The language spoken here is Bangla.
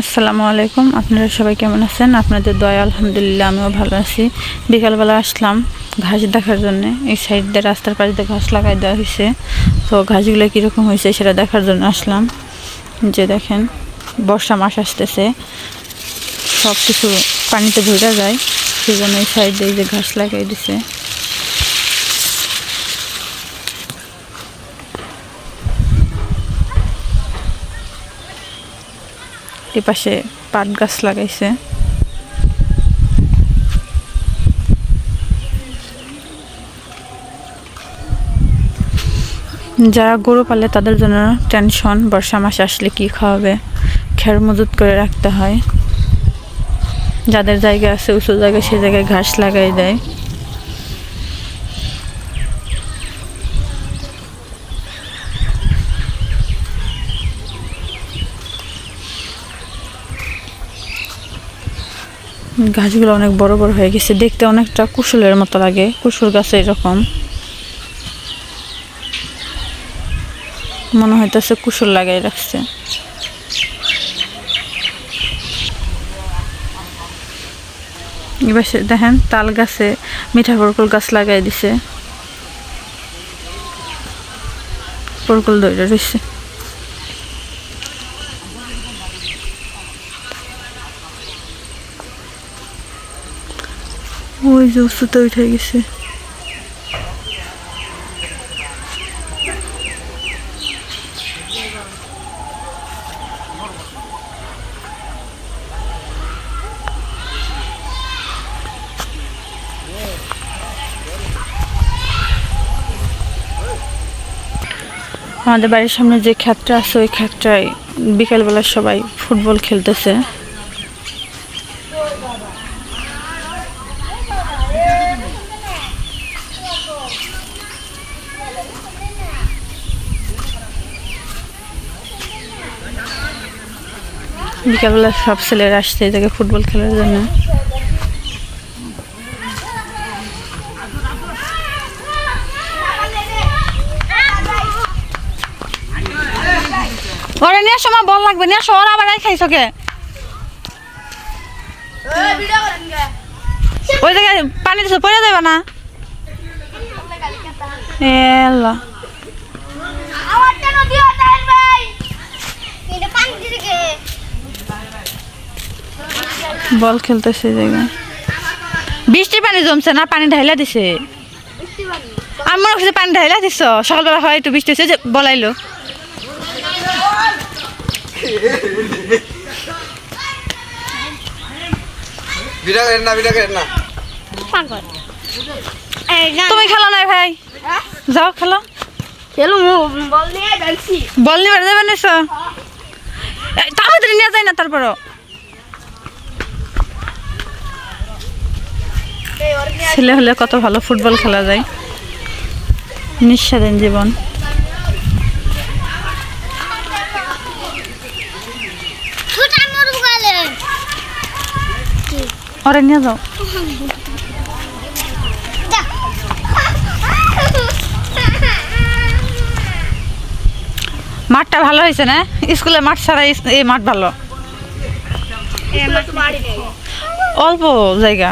আসসালামু আলাইকুম। আপনারা সবাই কেমন আছেন? আপনাদের দয়া, আলহামদুলিল্লাহ, আমিও ভালো আছি। বিকালবেলা আসলাম ঘাস দেখার জন্য। এই সাইড দিয়ে রাস্তার পাশে দিয়ে ঘাস লাগাই দেওয়া হয়েছে। তো ঘাসগুলো কীরকম হয়েছে সেটা দেখার জন্য আসলাম। যে দেখেন, বর্ষা মাস আসতেছে। সব কিছু পানিতে ধরে যায়। সেই জন্য এই সাইড দিয়ে যে ঘাস লাগাই দিছে। এই পাশে পাট গাছ লাগাইছে। যারা গরু পালে তাদের জন্য টেনশন বর্ষা মাসে আসলে কি খাওয়াবে? খের মজুত করে রাখতে হয়। যাদের জায়গা আছে, উঁচু জায়গায় সে জায়গায় ঘাস লাগাই দেয়। গাছগুলো অনেক বড় বড় হয়ে গেছে। দেখতে অনেকটা কুশলের মতো লাগে, কুশল গাছ এরকম। মনে হইতেছে কুশল লাগাই রাখছে। এবার দেখেন, তাল গাছে মিঠা পরকল গাছ লাগাই দিছে। পরকল দইটা রয়েছে ওই যে উঁচুতে উঠে গেছে আমাদের বাড়ির সামনে যে ক্ষেতটা আছে, ওই ক্ষেতটায় বিকেলবেলা সবাই ফুটবল খেলতেছে। বিকালবেলা সব ছেলেরা আসছে জায়গায় ফুটবল খেলার জন্য। ওরে, নিয়ে সময় বল লাগবে, নিয়ে শহর আবার খাইছ কে ওই জায়গায় পানি দিছে, পড়ে যাবে না? এলা বল খেলতেছে জায়গায়। বৃষ্টির পানি জমছে না পানি ঢাইলা দিছে। আমি মনে করছি পানি ঢাইলা দিছ সকালবেলা হয় একটু বৃষ্টি হচ্ছে যে বলাইলো। তুমি খেলো না ভাই? যাও খেলো। বল তাড়াতাড়ি নিয়ে না তারপরও। ছেলে হলে কত ভালো ফুটবল খেলা যায়। নিঃস্বাধীন জীবন। ওরে নিয়ে যাও। মাঠটা ভালো হয়েছে না? স্কুলের মাঠ ছাড়া এই মাঠ ভালো। অল্প জায়গা।